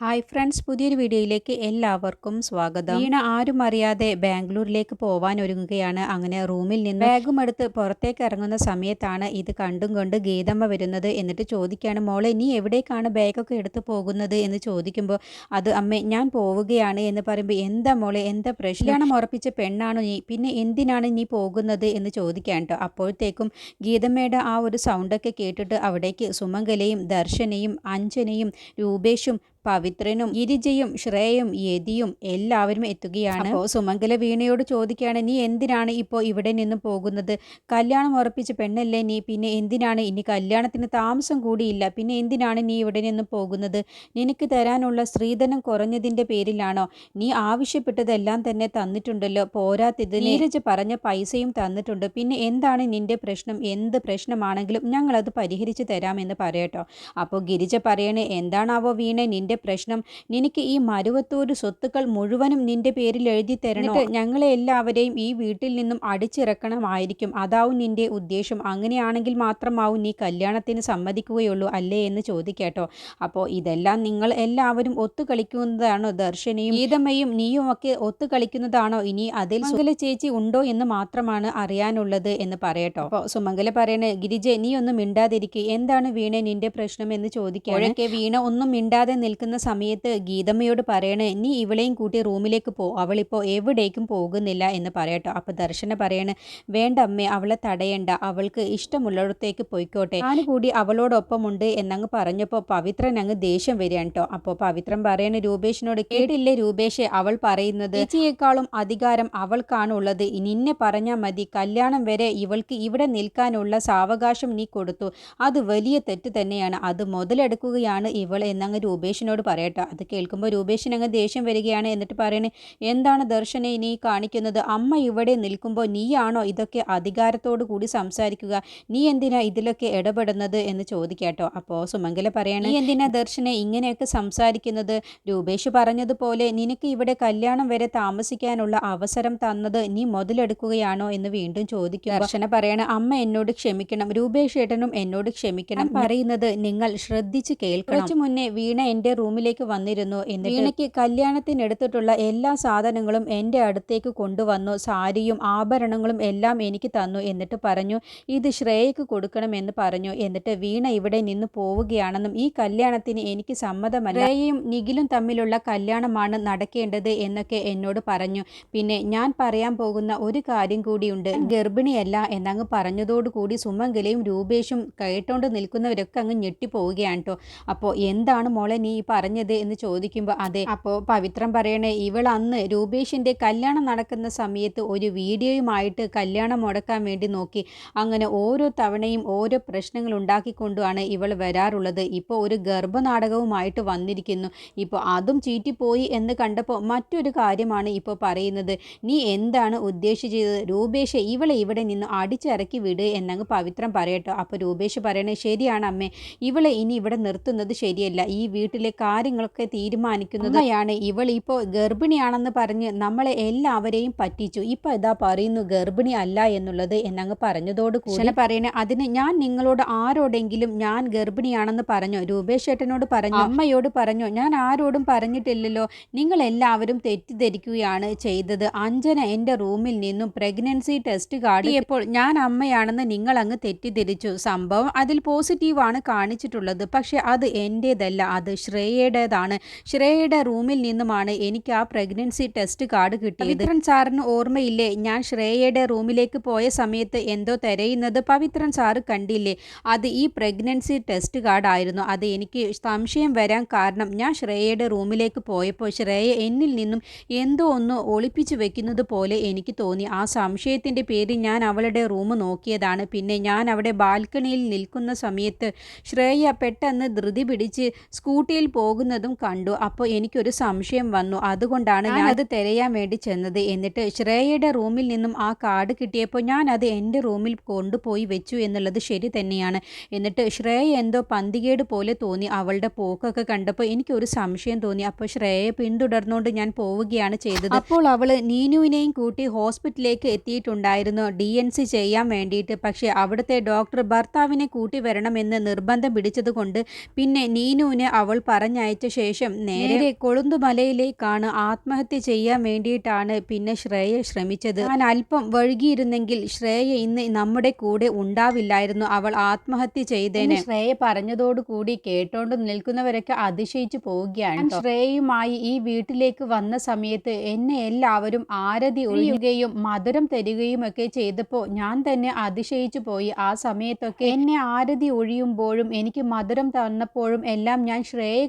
Hi friends പുതിയൊരു വീഡിയോയിലേക്ക് എല്ലാവർക്കും സ്വാഗതം. വീണ ആരും അറിയാതെ ബാംഗ്ലൂരിലേക്ക് പോവാൻ ഒരുങ്ങുകയാണ്. അങ്ങനെ റൂമിൽ നിന്ന് ബാഗും എടുത്ത് പുറത്തേക്ക് ഇറങ്ങുന്ന സമയത്താണ് ഇത് കണ്ടും കൊണ്ട് ഗീതമ്മ വരുന്നത് എന്നിട്ട് ചോദിക്കുകയാണ് മോളെ നീ എവിടേക്കാണ് ബാഗൊക്കെ എടുത്ത് പോകുന്നത്? എന്ന് ചോദിക്കുമ്പോൾ അത് അമ്മേ ഞാൻ പോവുകയാണ്. എന്ന് പറയുമ്പോൾ എന്താ മോളെ എന്താ പ്രശ്നം? ഉറപ്പിച്ച പെണ്ണാണ് നീ? പിന്നെ എന്തിനാണ് നീ പോകുന്നത്? എന്ന് ചോദിക്കാൻ കേട്ടോ. അപ്പോഴത്തേക്കും ഗീതമ്മയുടെ ആ ഒരു സൗണ്ടൊക്കെ കേട്ടിട്ട് അവിടേക്ക് സുമംഗലയും ദർശനയും അഞ്ജനയും രൂപേഷും പവിത്രനും ഗിരിജയും ശ്രേയും യതിയും എല്ലാവരും എത്തുകയാണ്. അപ്പോൾ സുമംഗല വീണയോട് ചോദിക്കുകയാണ് നീ എന്തിനാണ് ഇപ്പോൾ ഇവിടെ നിന്ന് പോകുന്നത്? കല്യാണം ഉറപ്പിച്ച പെണ്ണല്ലേ നീ? പിന്നെ എന്തിനാണ്? ഇനി കല്യാണത്തിന് താമസം കൂടിയില്ല. പിന്നെ എന്തിനാണ് നീ ഇവിടെ നിന്ന് പോകുന്നത്? നിനക്ക് തരാനുള്ള സ്ത്രീധനം കുറഞ്ഞതിന്റെ പേരിലാണോ? നീ ആവശ്യപ്പെട്ടതെല്ലാം തന്നെ തന്നിട്ടുണ്ടല്ലോ. പോരാത്തത് നീരജ് പറഞ്ഞ പൈസയും തന്നിട്ടുണ്ട്. പിന്നെ എന്താണ് നിന്റെ പ്രശ്നം? എന്ത് പ്രശ്നമാണെങ്കിലും ഞങ്ങളത് പരിഹരിച്ചു തരാമെന്ന് പറയട്ടോ. അപ്പോൾ ഗിരിജ പറയണേ എന്താണാവോ വീണ? നിന്റെ നിന്റെ പ്രശ്നം. നിനക്ക് ഈ മരുവത്തൂര് സ്വത്തുക്കൾ മുഴുവനും നിന്റെ പേരിൽ എഴുതി തരണം? ഞങ്ങളെ എല്ലാവരെയും ഈ വീട്ടിൽ നിന്നും അടിച്ചിറക്കണമായിരിക്കും. അതാവും നിന്റെ ഉദ്ദേശം. അങ്ങനെയാണെങ്കിൽ മാത്രമാവും നീ കല്യാണത്തിന് സമ്മതിക്കുകയുള്ളൂ അല്ലേ എന്ന് ചോദിക്കേട്ടോ. അപ്പോൾ ഇതെല്ലാം നിങ്ങൾ എല്ലാവരും ഒത്തു കളിക്കുന്നതാണോ ദർശനയും? ഗീതമ്മയും നീയും ഒക്കെ ഒത്തു കളിക്കുന്നതാണോ ഇനി അതിൽ സുമംഗല ചേച്ചി ഉണ്ടോ എന്ന് മാത്രമാണ് അറിയാനുള്ളത് എന്ന് പറയട്ടോ. അപ്പോൾ സുമംഗല പറയണേ ഗിരിജെ നീ ഒന്നും മിണ്ടാതിരിക്കുക എന്താണ് വീണ നിന്റെ പ്രശ്നം എന്ന് ചോദിക്കുക വീണ ഒന്നും മിണ്ടാതെ നിൽക്കുന്ന നിൽക്കുന്ന സമയത്ത് ഗീതമ്മയോട് പറയണേ നീ ഇവളെയും കൂട്ടി റൂമിലേക്ക് പോ അവളിപ്പോൾ എവിടേക്കും പോകുന്നില്ല എന്ന് പറയട്ടോ. അപ്പോൾ ദർശന പറയണേ വേണ്ട അമ്മേ അവളെ തടയണ്ട അവൾക്ക് ഇഷ്ടമുള്ളിടത്തേക്ക് പോയിക്കോട്ടെ. ഞാൻ കൂടി അവളോടൊപ്പം ഉണ്ട് എന്നങ്ങ് പറഞ്ഞപ്പോൾ പവിത്രൻ അങ്ങ് ദേഷ്യം വരികയാണ് കേട്ടോ അപ്പോൾ പവിത്രൻ പറയണ രൂപേഷിനോട് കേട്ടില്ലേ രൂപേഷെ? അവൾ പറയുന്നത് ചേച്ചിയേക്കാളും അധികാരം അവൾക്കാണുള്ളത് നിന്നെ പറഞ്ഞാൽ മതി. കല്യാണം വരെ ഇവൾക്ക് ഇവിടെ നിൽക്കാനുള്ള സാവകാശം നീ കൊടുത്തു. അത് വലിയ തെറ്റ് തന്നെയാണ്. അത് മുതലെടുക്കുകയാണ് ഇവൾ എന്നങ്ങ് രൂപേഷിനോട് എന്നോട് പറയട്ടെ. അത് കേൾക്കുമ്പോൾ രൂപേഷിന് അങ്ങ് ദേഷ്യം വരികയാണ്. എന്നിട്ട് പറയണേ എന്താണ് ദർശനെ നീ കാണിക്കുന്നത്? അമ്മ ഇവിടെ നിൽക്കുമ്പോൾ നീയാണോ ഇതൊക്കെ അധികാരത്തോടു കൂടി സംസാരിക്കുക? നീ എന്തിനാ ഇതിലൊക്കെ ഇടപെടുന്നത്? എന്ന് ചോദിക്കാട്ടോ. അപ്പോൾ സുമംഗല പറയണേ നീ എന്തിനാ ദർശനെ ഇങ്ങനെയൊക്കെ സംസാരിക്കുന്നത്? രൂപേഷ് പറഞ്ഞതുപോലെ നിനക്ക് ഇവിടെ കല്യാണം വരെ താമസിക്കാനുള്ള അവസരം തന്നത് നീ മുതലെടുക്കുകയാണോ? എന്ന് വീണ്ടും ചോദിക്കും ദർശന പറയണ അമ്മ എന്നോട് ക്ഷമിക്കണം. രൂപേഷ് ഏട്ടനും എന്നോട് ക്ഷമിക്കണം. പറയുന്നത് നിങ്ങൾ ശ്രദ്ധിച്ച് കേൾക്കണം. കുറച്ചു മുന്നേ വീണ എന്റെ റൂമിലേക്ക് വന്നിരുന്നു. എന്നിട്ട് വീണയ്ക്ക് കല്യാണത്തിനെടുത്തിട്ടുള്ള എല്ലാ സാധനങ്ങളും എന്റെ അടുത്തേക്ക് കൊണ്ടുവന്നു. സാരിയും ആഭരണങ്ങളും എല്ലാം എനിക്ക് തന്നു എന്നിട്ട് പറഞ്ഞു ഇത് ശ്രേയക്ക് കൊടുക്കണമെന്ന് പറഞ്ഞു. എന്നിട്ട് വീണ ഇവിടെ നിന്ന് പോവുകയാണെന്നും ഈ കല്യാണത്തിന് എനിക്ക് സമ്മതമല്ല. ശ്രേയയും നിഖിലും തമ്മിലുള്ള കല്യാണമാണ് നടക്കേണ്ടത് എന്നൊക്കെ എന്നോട് പറഞ്ഞു. പിന്നെ ഞാൻ പറയാൻ പോകുന്ന ഒരു കാര്യം കൂടിയുണ്ട്. ഗർഭിണിയല്ല എന്നങ്ങ് പറഞ്ഞതോടുകൂടി സുമംഗലയും രൂപേഷും കേട്ടോണ്ട് നിൽക്കുന്നവരൊക്കെ അങ്ങ് ഞെട്ടിപ്പോവുകയാണ് കേട്ടോ അപ്പോൾ എന്താണ് മോളെ നീ പറഞ്ഞത് എന്ന് ചോദിക്കുമ്പോൾ അതെ അപ്പോൾ പവിത്രം പറയണേ ഇവൾ അന്ന് രൂപേഷിന്റെ കല്യാണം നടക്കുന്ന സമയത്ത് ഒരു വീഡിയോയുമായിട്ട് കല്യാണം മുടക്കാൻ വേണ്ടി നോക്കി. അങ്ങനെ ഓരോ തവണയും ഓരോ പ്രശ്നങ്ങൾ ഉണ്ടാക്കിക്കൊണ്ടുമാണ് ഇവൾ വരാറുള്ളത്. ഇപ്പോൾ ഒരു ഗർഭനാടകവുമായിട്ട് വന്നിരിക്കുന്നു. ഇപ്പോൾ അതും ചീറ്റിപ്പോയി എന്ന് കണ്ടപ്പോൾ മറ്റൊരു കാര്യമാണ് ഇപ്പോൾ പറയുന്നത്. നീ എന്താണ് ഉദ്ദേശിച്ചത്? രൂപേഷ് ഇവളെ ഇവിടെ നിന്ന് അടിച്ചിറക്കി വിട് എന്നങ്ങ് പവിത്രം പറയട്ടോ. അപ്പോൾ രൂപേഷ് പറയണേ ശരിയാണ് അമ്മേ ഇവളെ ഇനി ഇവിടെ നിർത്തുന്നത് ശരിയല്ല. ഈ വീട്ടിലെ കാര്യങ്ങളൊക്കെ തീരുമാനിക്കുന്നതാണ് ഇവൾ ഇപ്പോൾ ഗർഭിണിയാണെന്ന് പറഞ്ഞ് നമ്മളെ എല്ലാവരെയും പറ്റിച്ചു. ഇപ്പൊ ഇതാ പറയുന്നു ഗർഭിണി അല്ല എന്നുള്ളത് എന്നങ്ങ് പറഞ്ഞതോട് കൂടി പറയണേ. അതിന് ഞാൻ നിങ്ങളോട് ആരോടെങ്കിലും ഞാൻ ഗർഭിണിയാണെന്ന് പറഞ്ഞു? രൂപേഷ് ഏട്ടനോട് പറഞ്ഞു? അമ്മയോട് പറഞ്ഞു? ഞാൻ ആരോടും പറഞ്ഞിട്ടില്ലല്ലോ. നിങ്ങൾ എല്ലാവരും തെറ്റിദ്ധരിക്കുകയാണ് ചെയ്തത്. അഞ്ജന എന്റെ റൂമിൽ നിന്നും പ്രഗ്നൻസി ടെസ്റ്റ് കാട്ടിയപ്പോൾ ഞാൻ അമ്മയാണെന്ന് നിങ്ങൾ അങ്ങ് തെറ്റിദ്ധരിച്ചു. സംഭവം അതിൽ പോസിറ്റീവാണ് കാണിച്ചിട്ടുള്ളത്. പക്ഷെ അത് എന്റേതല്ല. അത് ശ്രേയ ശ്രേയയുടേതാണ്. ശ്രേയയുടെ റൂമിൽ നിന്നുമാണ് എനിക്ക് ആ പ്രഗ്നൻസി ടെസ്റ്റ് കാർഡ് കിട്ടിയത്. പവിത്രൻ സാറിന് ഓർമ്മയില്ലേ? ഞാൻ ശ്രേയയുടെ റൂമിലേക്ക് പോയ സമയത്ത് എന്തോ തിരയുന്നത് പവിത്രൻ സാറ് കണ്ടില്ലേ? അത് ഈ പ്രഗ്നൻസി ടെസ്റ്റ് കാർഡ് ആയിരുന്നു. അത് എനിക്ക് സംശയം വരാൻ കാരണം ഞാൻ ശ്രേയയുടെ റൂമിലേക്ക് പോയപ്പോൾ ശ്രേയ എന്നിൽ നിന്നും എന്തോ ഒന്ന് ഒളിപ്പിച്ചു വെക്കുന്നത് പോലെ എനിക്ക് തോന്നി. ആ സംശയത്തിന്റെ പേരിൽ ഞാൻ അവളുടെ റൂം നോക്കിയതാണ്. പിന്നെ ഞാൻ അവിടെ ബാൽക്കണിയിൽ നിൽക്കുന്ന സമയത്ത് ശ്രേയ പെട്ടെന്ന് ധൃതി പിടിച്ച് സ്കൂട്ടിയിൽ പോകുന്നതും കണ്ടു. അപ്പോൾ എനിക്കൊരു സംശയം വന്നു. അതുകൊണ്ടാണ് ഞാൻ അത് തിരയാൻ വേണ്ടി ചെന്നത്. എന്നിട്ട് ശ്രേയയുടെ റൂമിൽ നിന്നും ആ കാർഡ് കിട്ടിയപ്പോൾ ഞാൻ അത് എന്റെ റൂമിൽ കൊണ്ടുപോയി വെച്ചു എന്നുള്ളത് ശരി തന്നെയാണ്. എന്നിട്ട് ശ്രേയ എന്തോ പന്തികേട് പോലെ തോന്നി. അവളുടെ പോക്കൊക്കെ കണ്ടപ്പോൾ എനിക്കൊരു സംശയം തോന്നി. അപ്പോൾ ശ്രേയയെ പിന്തുടർന്നുകൊണ്ട് ഞാൻ പോവുകയാണ് ചെയ്തത്. അപ്പോൾ അവൾ നീനുവിനെയും കൂട്ടി ഹോസ്പിറ്റലിലേക്ക് എത്തിയിട്ടുണ്ടായിരുന്നു. ഡി എൻ സി ചെയ്യാൻ വേണ്ടിയിട്ട്. പക്ഷേ അവിടുത്തെ ഡോക്ടർ ഭർത്താവിനെ കൂട്ടി വരണമെന്ന് നിർബന്ധം പിടിച്ചതുകൊണ്ട് പിന്നെ നീനുവിനെ അവൾ പറഞ്ഞു പറഞ്ഞയച്ച ശേഷം നേരെ കൊളുന്തുമലയിലേക്കാണ് ആത്മഹത്യ ചെയ്യാൻ വേണ്ടിയിട്ടാണ് പിന്നെ ശ്രേയ ശ്രമിച്ചത്. ഞാൻ അല്പം വഴുകിയിരുന്നെങ്കിൽ ശ്രേയ ഇന്ന് നമ്മുടെ കൂടെ ഉണ്ടാവില്ലായിരുന്നു. അവൾ ആത്മഹത്യ ചെയ്തേനെ. ശ്രേയ പറഞ്ഞതോടുകൂടി കേട്ടോണ്ട് നിൽക്കുന്നവരൊക്കെ അതിശയിച്ചു പോവുകയാണ് ശ്രേയയുമായി ഈ വീട്ടിലേക്ക് വന്ന സമയത്ത് എന്നെ എല്ലാവരും ആരതി ഒഴിയുകയും മധുരം തരികയും ഒക്കെ ചെയ്തപ്പോൾ ഞാൻ തന്നെ അതിശയിച്ചു പോയി. ആ സമയത്തൊക്കെ എന്നെ ആരതി ഒഴിയുമ്പോഴും എനിക്ക് മധുരം തന്നപ്പോഴും എല്ലാം ഞാൻ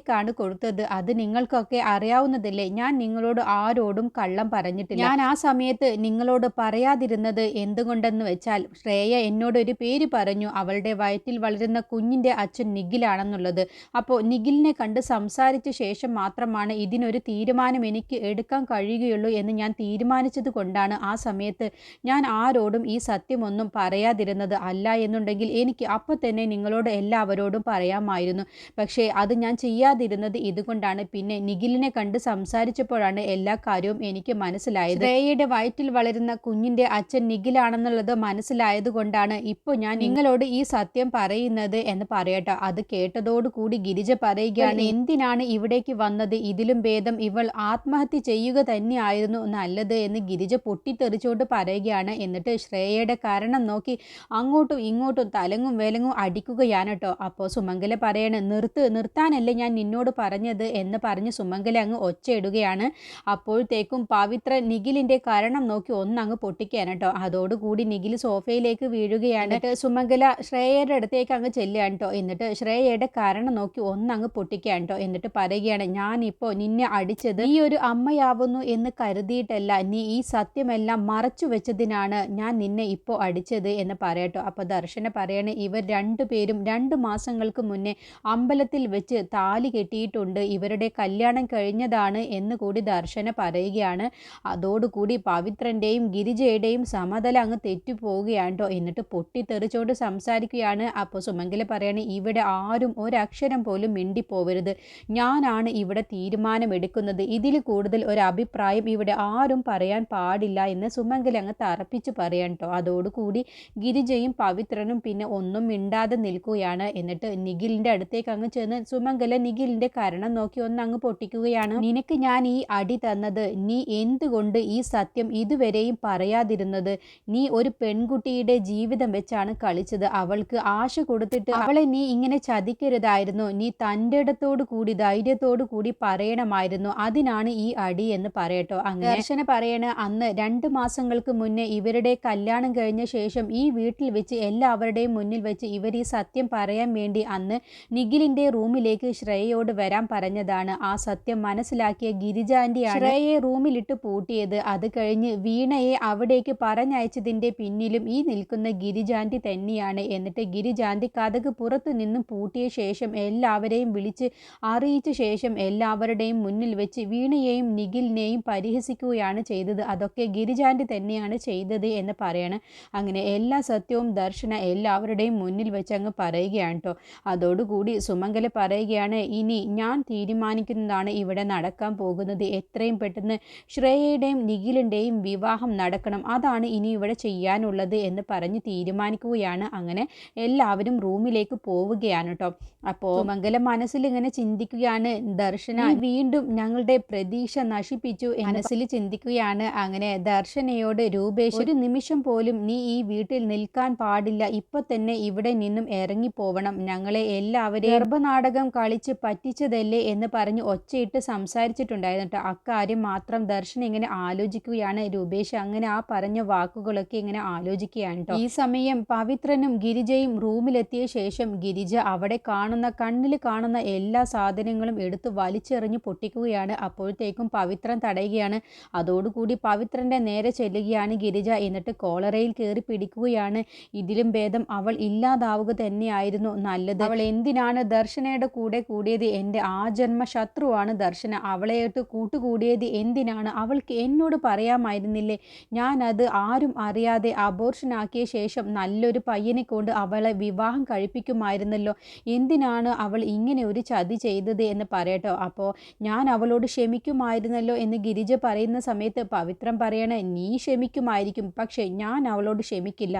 ശ്രേയക്കാണ് കൊടുത്തത്. അത് നിങ്ങൾക്കൊക്കെ അറിയാവുന്നതല്ലേ. ഞാൻ നിങ്ങളോട് ആരോടും കള്ളം പറഞ്ഞിട്ടില്ല. ഞാൻ ആ സമയത്ത് നിങ്ങളോട് പറയാതിരുന്നത് എന്തുകൊണ്ടെന്ന് വെച്ചാൽ ശ്രേയ എന്നോട് ഒരു പേര് പറഞ്ഞു. അവളുടെ വയറ്റിൽ വളരുന്ന കുഞ്ഞിന്റെ അച്ഛൻ നിഖിലാണെന്നുള്ളത്. അപ്പോൾ നിഖിലിനെ കണ്ട് സംസാരിച്ച ശേഷം മാത്രമാണ് ഇതിനൊരു തീരുമാനം എനിക്ക് എടുക്കാൻ കഴിയുകയുള്ളൂ എന്ന് ഞാൻ തീരുമാനിച്ചത് കൊണ്ടാണ് ആ സമയത്ത് ഞാൻ ആരോടും ഈ സത്യമൊന്നും പറയാതിരുന്നത് അല്ല എന്നുണ്ടെങ്കിൽ എനിക്ക് അപ്പോൾ തന്നെ നിങ്ങളോട് എല്ലാവരോടും പറയാമായിരുന്നു. പക്ഷേ അത് ഞാൻ ചെയ്യാതിരുന്നത് ഇതുകൊണ്ടാണ്. പിന്നെ നിഖിലിനെ കണ്ട് സംസാരിച്ചപ്പോഴാണ് എല്ലാ കാര്യവും എനിക്ക് മനസ്സിലായത്. ശ്രേയയുടെ വയറ്റിൽ വളരുന്ന കുഞ്ഞിന്റെ അച്ഛൻ നിഖിലാണെന്നുള്ളത് മനസ്സിലായത് കൊണ്ടാണ് ഇപ്പോൾ ഞാൻ നിങ്ങളോട് ഈ സത്യം പറയുന്നത് എന്ന് പറയട്ടെ. അത് കേട്ടതോടുകൂടി ഗിരിജ പറയുകയാണ് എന്തിനാണ് ഇവിടേക്ക് വന്നത്? ഇതിലും ഭേദം ഇവൾ ആത്മഹത്യ ചെയ്യുക തന്നെയായിരുന്നു നല്ലത് എന്ന് ഗിരിജ പൊട്ടിത്തെറിച്ചുകൊണ്ട് പറയുകയാണ്. എന്നിട്ട് ശ്രേയയുടെ കാരണം നോക്കി അങ്ങോട്ടും ഇങ്ങോട്ടും തലങ്ങും വേലങ്ങും അടിക്കുകയാണ് കേട്ടോ. അപ്പോൾ സുമംഗല പറയണ നിർത്ത് നിർത്താനല്ലേ ഞാൻ നിന്നോട് പറഞ്ഞത് എന്ന് പറഞ്ഞ് സുമംഗല അങ്ങ് ഒച്ചയിടുകയാണ്. അപ്പോഴത്തേക്കും പവിത്ര നിഖിലിന്റെ കാരണം നോക്കി ഒന്നങ്ങ് പൊട്ടിക്കുകയാണ് കേട്ടോ. അതോടുകൂടി നിഖിൽ സോഫയിലേക്ക് വീഴുകയാണ്. സുമംഗല ശ്രേയയുടെ അടുത്തേക്ക് അങ്ങ് ചെല്ലുകയാണ് കേട്ടോ. എന്നിട്ട് ശ്രേയയുടെ കാരണം നോക്കി ഒന്നങ്ങ് പൊട്ടിക്കുകയാണ് കേട്ടോ. എന്നിട്ട് പറയുകയാണ് ഞാനിപ്പോൾ നിന്നെ അടിച്ചത് ഈ ഒരു അമ്മയാവുന്നു എന്ന് കരുതിയിട്ടല്ല. നീ ഈ സത്യമെല്ലാം മറച്ചു വെച്ചതിനാണ് ഞാൻ നിന്നെ ഇപ്പോൾ അടിച്ചത് എന്ന് പറയട്ടോ അപ്പോൾ ദർശന പറയണേ ഇവർ രണ്ടുപേരും രണ്ട് മാസങ്ങൾക്ക് മുന്നേ അമ്പലത്തിൽ വെച്ച് താലി കെട്ടിയിട്ടുണ്ട്. ഇവരുടെ കല്യാണം കഴിഞ്ഞതാണ് എന്ന് കൂടി ദർശന പറയുകയാണ്. അതോടുകൂടി പവിത്രന്റെയും ഗിരിജയുടെയും സമതല അങ്ങ് തെറ്റിപ്പോവുകയാണ് കേട്ടോ എന്നിട്ട് പൊട്ടിത്തെറിച്ചോണ്ട് സംസാരിക്കുകയാണ്. അപ്പോൾ സുമംഗല പറയാണ് ഇവിടെ ആരും ഒരക്ഷരം പോലും മിണ്ടിപ്പോവരുത്. ഞാനാണ് ഇവിടെ തീരുമാനമെടുക്കുന്നത്. ഇതിൽ കൂടുതൽ ഒരു അഭിപ്രായം ഇവിടെ ആരും പറയാൻ പാടില്ല എന്ന് സുമംഗല അങ്ങ് തറപ്പിച്ച് പറയാൻ കേട്ടോ അതോടുകൂടി ഗിരിജയും പവിത്രനും പിന്നെ ഒന്നും മിണ്ടാതെ നിൽക്കുകയാണ്. എന്നിട്ട് നിഖിലിന്റെ അടുത്തേക്ക് അങ്ങ് ചെന്ന് സുമംഗല നിഖിലിന്റെ കരണം നോക്കി ഒന്ന് അങ്ങ് പൊട്ടിക്കുകയാണ്. നിനക്ക് ഞാൻ ഈ അടി തന്നത് നീ എന്തുകൊണ്ട് ഈ സത്യം ഇതുവരെയും പറയാതിരുന്നത്? നീ ഒരു പെൺകുട്ടിയുടെ ജീവിതം വെച്ചാണ് കളിച്ചത്. അവൾക്ക് ആശ കൊടുത്തിട്ട് അവളെ നീ ഇങ്ങനെ ചതിക്കരുതായിരുന്നു. നീ തന്റെ ഇടത്തോടു കൂടി ധൈര്യത്തോടു കൂടി പറയണമായിരുന്നു. അതിനാണ് ഈ അടി എന്ന് പറയട്ടോ. അങ്ങനെ ദർശന പറയണ അന്ന് രണ്ട് മാസങ്ങൾക്ക് മുന്നേ ഇവരുടെ കല്യാണം കഴിഞ്ഞ ശേഷം ഈ വീട്ടിൽ വെച്ച് എല്ലാവരുടെയും മുന്നിൽ വെച്ച് ഇവർ ഈ സത്യം പറയാൻ വേണ്ടി അന്ന് നിഖിലിന്റെ റൂമിലേക്ക് ശ്രേയയോട് വരാൻ പറഞ്ഞതാണ്. ആ സത്യം മനസ്സിലാക്കിയ ഗിരിജാന്റിയാണ് ശ്രേയയെ റൂമിലിട്ട് പൂട്ടിയത്. അത് കഴിഞ്ഞ് വീണയെ അവിടേക്ക് പറഞ്ഞയച്ചതിന്റെ പിന്നിലും ഈ നിൽക്കുന്ന ഗിരിജാന്റി തന്നെയാണ്. എന്നിട്ട് ഗിരിജാന്തി കഥക് പുറത്തു നിന്നും പൂട്ടിയ ശേഷം എല്ലാവരെയും വിളിച്ച് അറിയിച്ച ശേഷം എല്ലാവരുടെയും മുന്നിൽ വെച്ച് വീണയെയും നിഖിലിനെയും പരിഹസിക്കുകയാണ് ചെയ്തത്. അതൊക്കെ ഗിരിജാന്റി തന്നെയാണ് ചെയ്തത് എന്ന് പറയണം. അങ്ങനെ എല്ലാ സത്യവും ദർശന എല്ലാവരുടെയും മുന്നിൽ വെച്ച് അങ്ങ് പറയുകയാണ് കേട്ടോ അതോടുകൂടി സുമംഗല പറയുകയാണ് ഇനി ഞാൻ തീരുമാനിക്കുന്നതാണ് ഇവിടെ നടക്കാൻ പോകുന്നത്. എത്രയും പെട്ടെന്ന് ശ്രേയയുടെയും നിഖിലിന്റെയും വിവാഹം നടക്കണം. അതാണ് ഇനി ഇവിടെ ചെയ്യാനുള്ളത് എന്ന് പറഞ്ഞ് തീരുമാനിക്കുകയാണ്. അങ്ങനെ എല്ലാവരും റൂമിലേക്ക് പോവുകയാണ് കേട്ടോ അപ്പോൾ മംഗല മനസ്സിൽ ഇങ്ങനെ ചിന്തിക്കുകയാണ്. ദർശന വീണ്ടും ഞങ്ങളുടെ പ്രതീക്ഷ നശിപ്പിച്ചു മനസ്സിൽ ചിന്തിക്കുകയാണ്. അങ്ങനെ ദർശനയോട് രൂപേഷ് ഒരു നിമിഷം പോലും നീ ഈ വീട്ടിൽ നിൽക്കാൻ പാടില്ല. ഇപ്പൊ തന്നെ ഇവിടെ നിന്നും ഇറങ്ങിപ്പോവണം. ഞങ്ങളെ എല്ലാവരെയും ഗർഭനാടകം കളിച്ച് പറ്റിച്ചതല്ലേ എന്ന് പറഞ്ഞ് ഒച്ചയിട്ട് സംസാരിച്ചിട്ടുണ്ടായിരുന്നു കേട്ടോ. അക്കാര്യം മാത്രം ദർശൻ ഇങ്ങനെ ആലോചിക്കുകയാണ്. രൂപേഷ് അങ്ങനെ ആ പറഞ്ഞ വാക്കുകളൊക്കെ ഇങ്ങനെ ആലോചിക്കുകയാണ് ഈ സമയം പവിത്രനും ഗിരിജയും റൂമിലെത്തിയ ശേഷം ഗിരിജ അവിടെ കാണുന്ന കണ്ണിൽ കാണുന്ന എല്ലാ സാധനങ്ങളും എടുത്ത് വലിച്ചെറിഞ്ഞ് പൊട്ടിക്കുകയാണ്. അപ്പോഴത്തേക്കും പവിത്രൻ തടയുകയാണ്. അതോടുകൂടി പവിത്രന്റെ നേരെ ചെല്ലുകയാണ് ഗിരിജ. എന്നിട്ട് കോളറയിൽ കയറി പിടിക്കുകയാണ്. ഇതിലും ഭേദം അവൾ ഇല്ലാതാവുക തന്നെയായിരുന്നു നല്ലത്. അവൾ എന്തിനാണ് ദർശനയുടെ കൂടെ കൂടിയത് എന്റെ ആജന്മ ശത്രുവാണ് ദർശന. അവളെയിട്ട് കൂട്ടുകൂടിയത് എന്തിനാണ്? അവൾക്ക് എന്നോട് പറയാമായിരുന്നില്ലേ? ഞാനത് ആരും അറിയാതെ അബോർഷനാക്കിയ ശേഷം നല്ലൊരു പയ്യനെ കൊണ്ട് അവളെ വിവാഹം കഴിപ്പിക്കുമായിരുന്നല്ലോ. എന്തിനാണ് അവൾ ഇങ്ങനെ ഒരു ചതി ചെയ്തത് എന്ന് പറയട്ടോ. അപ്പോൾ ഞാൻ അവളോട് ക്ഷമിക്കുമായിരുന്നല്ലോ എന്ന് ഗിരിജ പറയുന്ന സമയത്ത് പവിത്രം പറയണേ നീ ക്ഷമിക്കുമായിരിക്കും പക്ഷേ ഞാൻ അവളോട് ക്ഷമിക്കില്ല.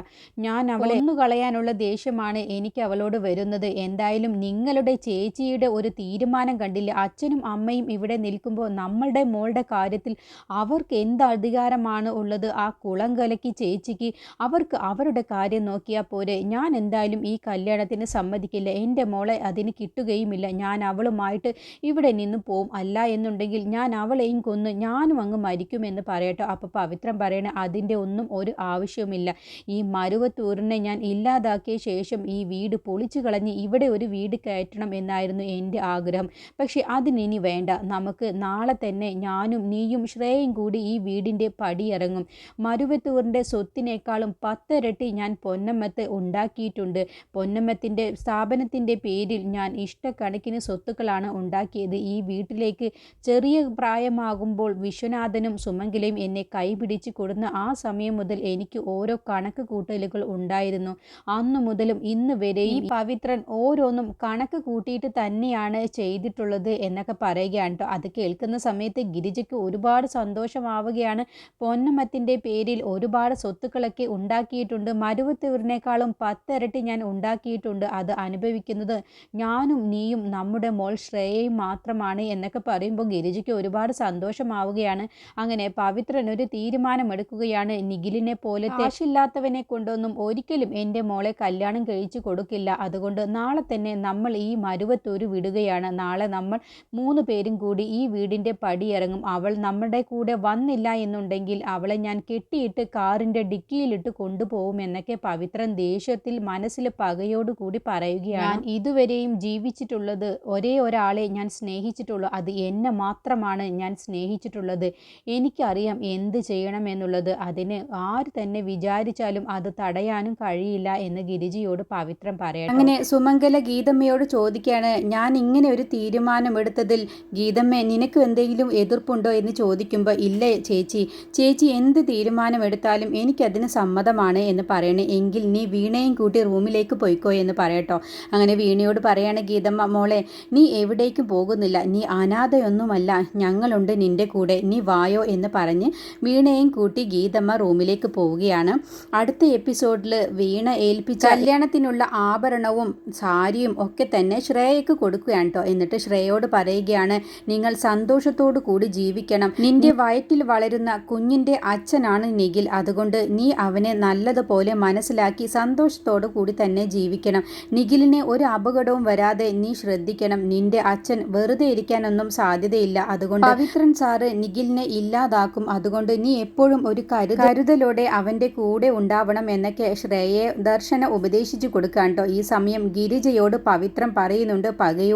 ഞാൻ അവളെ ഒന്നു കളയാനുള്ള ദേഷ്യമാണ് എനിക്ക് അവളോട് വരുന്നത്. എന്തായാലും നിങ്ങളുടെ ചേച്ചിയുടെ ഒരു തീരുമാനം കണ്ടില്ല. അച്ഛനും അമ്മയും ഇവിടെ നിൽക്കുമ്പോൾ നമ്മളുടെ മോളുടെ കാര്യത്തിൽ അവർക്ക് എന്ത് അധികാരമാണ് ഉള്ളത്? ആ കുളം കലക്കി ചേച്ചിക്ക് അവർക്ക് അവരുടെ കാര്യം നോക്കിയാൽ പോരെ. ഞാൻ എന്തായാലും ഈ കല്യാണത്തിന് സമ്മതിക്കില്ല. എന്റെ മോളെ അതിന് കിട്ടുകയുമില്ല. ഞാൻ അവളുമായിട്ട് ഇവിടെ നിന്ന് പോവും അല്ല എന്നുണ്ടെങ്കിൽ ഞാൻ അവളെയും കൊന്ന് ഞാനും അങ്ങ് മരിക്കുമെന്ന് പറയട്ടോ. അപ്പോൾ പവിത്രം പറയണേ അതിന്റെ ഒന്നും ഒരു ആവശ്യവുമില്ല. ഈ മരുവത്തൂരിനെ ഞാൻ ഇല്ലാതാക്കിയ ശേഷം ഈ വീട് പൊളിച്ചു കളഞ്ഞ് ഇവിടെ ഒരു വീട് കയറ്റണം എന്നായിരുന്നു എന്റെ ആഗ്രഹം. പക്ഷേ അതിനിനി വേണ്ട. നമുക്ക് നാളെ തന്നെ ഞാനും നീയും ശ്രേയയും കൂടി ഈ വീടിന്റെ പടിയിറങ്ങും. മരുവത്തൂറിന്റെ സ്വത്തിനേക്കാളും പത്തിരട്ടി ഞാൻ പൊന്നമ്മത്ത് ഉണ്ടാക്കിയിട്ടുണ്ട്. പൊന്നമ്മത്തിന്റെ സ്ഥാപനത്തിന്റെ പേരിൽ ഞാൻ ഇഷ്ടക്കണക്കിന് സ്വത്തുക്കളാണ് ഉണ്ടാക്കിയത്. ഈ വീട്ടിലേക്ക് ചെറിയ പ്രായമാകുമ്പോൾ വിശ്വനാഥനും സുമംഗലയും എന്നെ കൈപിടിച്ച് കൊടുന്ന ആ സമയം മുതൽ എനിക്ക് ഓരോ കണക്ക് കൂട്ടലുകൾ ഉണ്ടായിരുന്നു. അന്നു മുതലും ഇന്ന് ഈ പവിത്രൻ ഓരോന്നും കണക്ക് കൂട്ടിയിട്ട് തന്നെയാണ് ചെയ്തിട്ടുള്ളത് എന്നൊക്കെ പറയുകയാണ് അത് കേൾക്കുന്ന സമയത്ത് ഗിരിജയ്ക്ക് ഒരുപാട് സന്തോഷമാവുകയാണ്. പൊന്നമ്മത്തിന്റെ പേരിൽ ഒരുപാട് സ്വത്തുക്കളൊക്കെ ഉണ്ടാക്കിയിട്ടുണ്ട്. മരുവത്തൂരിനേക്കാളും പത്തിരട്ടി ഞാൻ ഉണ്ടാക്കിയിട്ടുണ്ട്. അത് അനുഭവിക്കുന്നത് ഞാനും നീയും നമ്മുടെ മോൾ ശ്രേയയും മാത്രമാണ് എന്നൊക്കെ പറയുമ്പോൾ ഗിരിജയ്ക്ക് ഒരുപാട് സന്തോഷമാവുകയാണ്. അങ്ങനെ പവിത്രൻ ഒരു തീരുമാനമെടുക്കുകയാണ്. നിഖിലിനെ പോലെ കാശില്ലാത്തവനെ കൊണ്ടൊന്നും ഒരിക്കലും എന്റെ മോളെ കല്യാണം കഴിച്ചു കൊടുക്കില്ല. അതുകൊണ്ട് നാളെ തന്നെ നമ്മൾ ഈ മരുവത്തൂര് വിടുകയാണ്. നാളെ നമ്മൾ മൂന്ന് പേരും കൂടി ഈ വീടിന്റെ പടിയിറങ്ങും. അവൾ നമ്മുടെ കൂടെ വന്നില്ല എന്നുണ്ടെങ്കിൽ അവളെ ഞാൻ കെട്ടിയിട്ട് കാറിന്റെ ഡിക്കിയിലിട്ട് കൊണ്ടുപോകും എന്നൊക്കെ പവിത്രൻ ദേഷ്യത്തിൽ മനസ്സിൽ പകയോടുകൂടി പറയുകയാണ്. ഞാൻ ഇതുവരെയും ജീവിച്ചിട്ടുള്ളത് ഒരേ ഒരാളെ ഞാൻ സ്നേഹിച്ചിട്ടുള്ളൂ. അത് എന്നെ മാത്രമാണ് ഞാൻ സ്നേഹിച്ചിട്ടുള്ളത്. എനിക്കറിയാം എന്ത് ചെയ്യണമെന്നുള്ളത് അതിന് ആര് തന്നെ വിചാരിച്ചാലും അത് തടയാനും കഴിയില്ല എന്ന് ഗിരിജിയോട് പവിത്രം പറയണം അങ്ങനെ സുമംഗല ഗീതമ്മയോട് ചോദിക്കുകയാണ് ഞാൻ ഇങ്ങനെ ഒരു തീരുമാനമെടുത്തതിൽ ഗീതമ്മ നിനക്ക് എന്തെങ്കിലും എതിർപ്പുണ്ടോ എന്ന് ചോദിക്കുമ്പോൾ ഇല്ല ചേച്ചി. ചേച്ചി എന്ത് തീരുമാനമെടുത്താലും എനിക്കതിന് സമ്മതമാണ് എന്ന് പറയണേ. എങ്കിൽ നീ വീണയും കൂട്ടി റൂമിലേക്ക് പോയിക്കോ എന്ന് പറയട്ടോ. അങ്ങനെ വീണയോട് പറയാണ് ഗീതമ്മ മോളെ നീ എവിടേക്കും പോകുന്നില്ല. നീ അനാഥയൊന്നുമല്ല. ഞങ്ങളുണ്ട് നിന്റെ കൂടെ. നീ വായോ എന്ന് പറഞ്ഞ് വീണയും കൂട്ടി ഗീതമ്മ റൂമിലേക്ക് പോവുകയാണ്. അടുത്ത എപ്പിസോഡിൽ വീണ ഏൽപ്പിച്ച കല്യാണത്തിനുള്ള ആഭരണവും സാരിയും ഒക്കെ തന്നെ ശ്രേയക്ക് കൊടുക്കുകയാണ് കേട്ടോ എന്നിട്ട് ശ്രേയോട് പറയുകയാണ് നിങ്ങൾ സന്തോഷത്തോടു കൂടി ജീവിക്കണം. നിന്റെ വയറ്റിൽ വളരുന്ന കുഞ്ഞിന്റെ അച്ഛനാണ് നിഖിൽ. അതുകൊണ്ട് നീ അവനെ നല്ലതുപോലെ മനസ്സിലാക്കി സന്തോഷത്തോടു കൂടി തന്നെ ജീവിക്കണം. നിഖിലിനെ ഒരു അപകടവും വരാതെ നീ ശ്രദ്ധിക്കണം. നിന്റെ അച്ഛൻ വെറുതെ ഇരിക്കാനൊന്നും സാധ്യതയില്ല. അതുകൊണ്ട് പവിത്രൻ സാറ് നിഖിലിനെ ഇല്ലാതാക്കും. അതുകൊണ്ട് നീ എപ്പോഴും ഒരു കരുത കരുതലോടെ അവന്റെ കൂടെ ഉണ്ടാവണം എന്നൊക്കെ ശ്രേയെ ദർശന ഉപദേശിച്ചു കൊടുക്കാൻ കേട്ടോ ഈ സമയം ഗിരിജയോട് പവിത്രം പറയുന്നുണ്ട്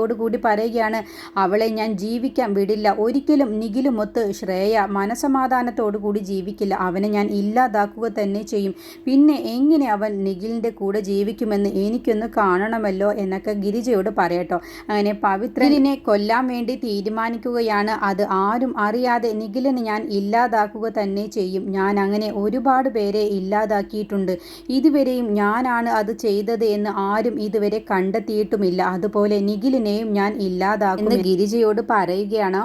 പകയോടുകൂടി പറയുകയാണ് അവളെ ഞാൻ ജീവിക്കാൻ വിടില്ല. ഒരിക്കലും നിഖിലുമൊത്ത് ശ്രേയ മനസമാധാനത്തോടു കൂടി ജീവിക്കില്ല. അവനെ ഞാൻ ഇല്ലാതാക്കുക തന്നെ ചെയ്യും. പിന്നെ എങ്ങനെ അവൻ നിഖിലിന്റെ കൂടെ ജീവിക്കുമെന്ന് എനിക്കൊന്ന് കാണണമല്ലോ എന്നൊക്കെ ഗിരിജയോട് പറയട്ടോ. അങ്ങനെ പവിത്രനെ കൊല്ലാൻ വേണ്ടി തീരുമാനിക്കുകയാണ്. അത് ആരും അറിയാതെ നിഖിലിനെ ഞാൻ ഇല്ലാതാക്കുക തന്നെ ചെയ്യും. ഞാൻ അങ്ങനെ ഒരുപാട് പേരെ ഇല്ലാതാക്കിയിട്ടുണ്ട്. ഇതുവരെയും ഞാനാണ് അത് ചെയ്തത് എന്ന് ആരും ഇതുവരെ കണ്ടെത്തിയിട്ടുമില്ല. അതുപോലെ ഞാൻ ഇല്ലാതാക്കും എന്ന് ഗിരിജയോട് പറയുകയാണ്.